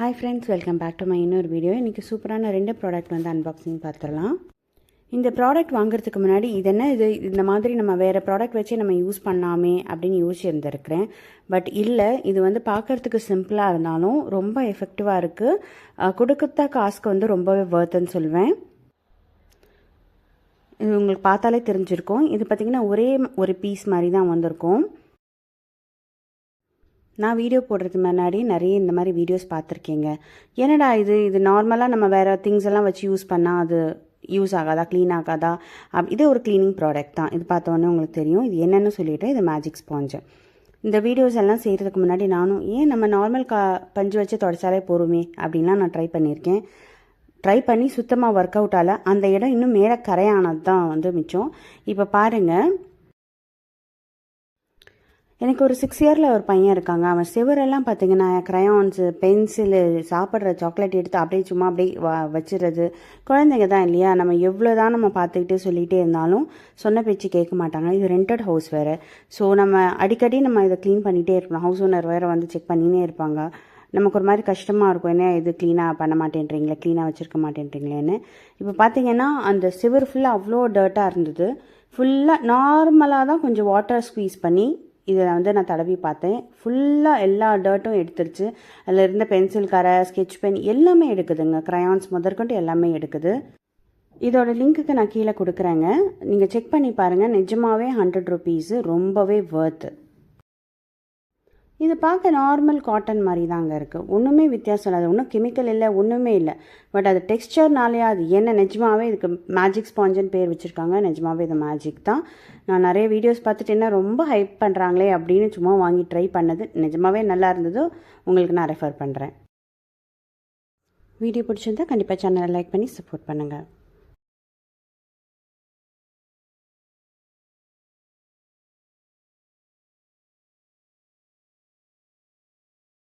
Hi friends welcome back to my இன்னொரு video இன்றைக்கி சூப்பரான ரெண்டு ப்ராடக்ட் வந்து அன்பாக்சிங் பார்த்துடலாம். இந்த ப்ராடக்ட் வாங்குறதுக்கு முன்னாடி இது என்ன இது இந்த மாதிரி நம்ம வேறு ப்ராடக்ட் வச்சு நம்ம யூஸ் பண்ணாமே அப்படின்னு யோசிச்சிருந்துருக்கிறேன். பட் இல்லை இது வந்து பார்க்குறதுக்கு சிம்பிளாக இருந்தாலும் ரொம்ப எஃபெக்டிவாக இருக்குது கொடுக்கத்த காசுக்கு வந்து ரொம்பவே வேர்த்துன்னு சொல்லுவேன் இது உங்களுக்கு பார்த்தாலே தெரிஞ்சிருக்கும். இது பார்த்திங்கன்னா ஒரே ஒரு பீஸ் மாதிரி தான் வந்திருக்கும். நான் வீடியோ போடுறதுக்கு முன்னாடி நிறைய இந்த மாதிரி வீடியோஸ் பார்த்துருக்கீங்க. என்னடா இது? இது நார்மலாக நம்ம வேறு திங்ஸ் எல்லாம் வச்சு யூஸ் பண்ணால் அது யூஸ் ஆகாதா? க்ளீன் ஆகாதா? அப் இது ஒரு க்ளீனிங் ப்ராடக்ட் தான். இது பார்த்தோன்னே உங்களுக்கு தெரியும். இது என்னென்னு சொல்லிவிட்டு இது மேஜிக் ஸ்பாஞ்சு இந்த வீடியோஸ் எல்லாம் செய்கிறதுக்கு முன்னாடி நானும் ஏன் நம்ம நார்மல் கா பஞ்சு வச்சு தொடச்சாலே போருமே அப்படின்லாம் நான் ட்ரை பண்ணியிருக்கேன். ட்ரை பண்ணி சுத்தமாக ஒர்க் அவுட் அந்த இடம் இன்னும் மேலே கரையானது தான் வந்து மிச்சம். இப்போ பாருங்கள் எனக்கு ஒரு சிக்ஸ் இயரில் ஒரு பையன் இருக்காங்க. அவன் சிவரெல்லாம் பார்த்தீங்கன்னா க்ரையான்ஸு பென்சிலு சாப்பிட்ற சாக்லேட் எடுத்து அப்படியே சும்மா அப்படியே வ வச்சிடுறது. குழந்தைங்க தான் இல்லையா? நம்ம எவ்வளோ தான் நம்ம பார்த்துக்கிட்டே சொல்லிகிட்டே இருந்தாலும் சொன்ன பேச்சு கேட்க மாட்டாங்க. இது ரெண்டட் ஹவுஸ் வேறு. ஸோ நம்ம அடிக்கடி நம்ம இதை க்ளீன் பண்ணிகிட்டே இருக்கணும். ஹவுஸ் ஓனர் வேறு வந்து செக் பண்ணினே இருப்பாங்க. நமக்கு ஒரு மாதிரி கஷ்டமாக இருக்கும். என்ன இது க்ளீனாக பண்ண மாட்டேன்றீங்களே? க்ளீனாக வச்சுருக்க மாட்டேன்றீங்களேன்னு. இப்போ பார்த்தீங்கன்னா அந்த சிவர் ஃபுல்லாக அவ்வளோ டர்ட்டாக இருந்தது. ஃபுல்லாக நார்மலாக தான் கொஞ்சம் வாட்டர் ஸ்க்வீஸ் பண்ணி இதை வந்து நான் தடவி பார்த்தேன். ஃபுல்லாக எல்லா டர்ட்டும் எடுத்துருச்சு. அதில் இருந்த பென்சில் கரை ஸ்கெட்ச் பென் எல்லாமே எடுக்குதுங்க. க்ரையான்ஸ் முதற்கொண்டு எல்லாமே எடுக்குது. இதோட லிங்க்குக்கு நான் கீழே கொடுக்குறேங்க. நீங்கள் செக் பண்ணி பாருங்கள் நிஜமாகவே ஹண்ட்ரட் ருபீஸு ரொம்பவே வேர்த்து இது பார்க்க நார்மல் காட்டன் மாதிரி தாங்க இருக்குது ஒன்றுமே வித்தியாசம் இல்லை அது ஒன்றும் கெமிக்கல் இல்லை ஒன்றுமே இல்லை. பட் அது டெக்ஸ்டர்னாலே அது என்ன நிஜமாவே இதுக்கு மேஜிக் ஸ்பாஞ்சுன்னு பேர் வச்சுருக்காங்க. நிஜமாவே இது மேஜிக் தான். நான் நிறைய வீடியோஸ் பார்த்துட்டு என்ன ரொம்ப ஹைப் பண்ணுறாங்களே அப்படின்னு சும்மா வாங்கி ட்ரை பண்ணது நிஜமாவே நல்லா இருந்ததோ. உங்களுக்கு நான் ரெஃபர் பண்ணுறேன் வீடியோ பிடிச்சிருந்தா கண்டிப்பாக சேனலை லைக் பண்ணி சப்போர்ட் பண்ணுங்கள்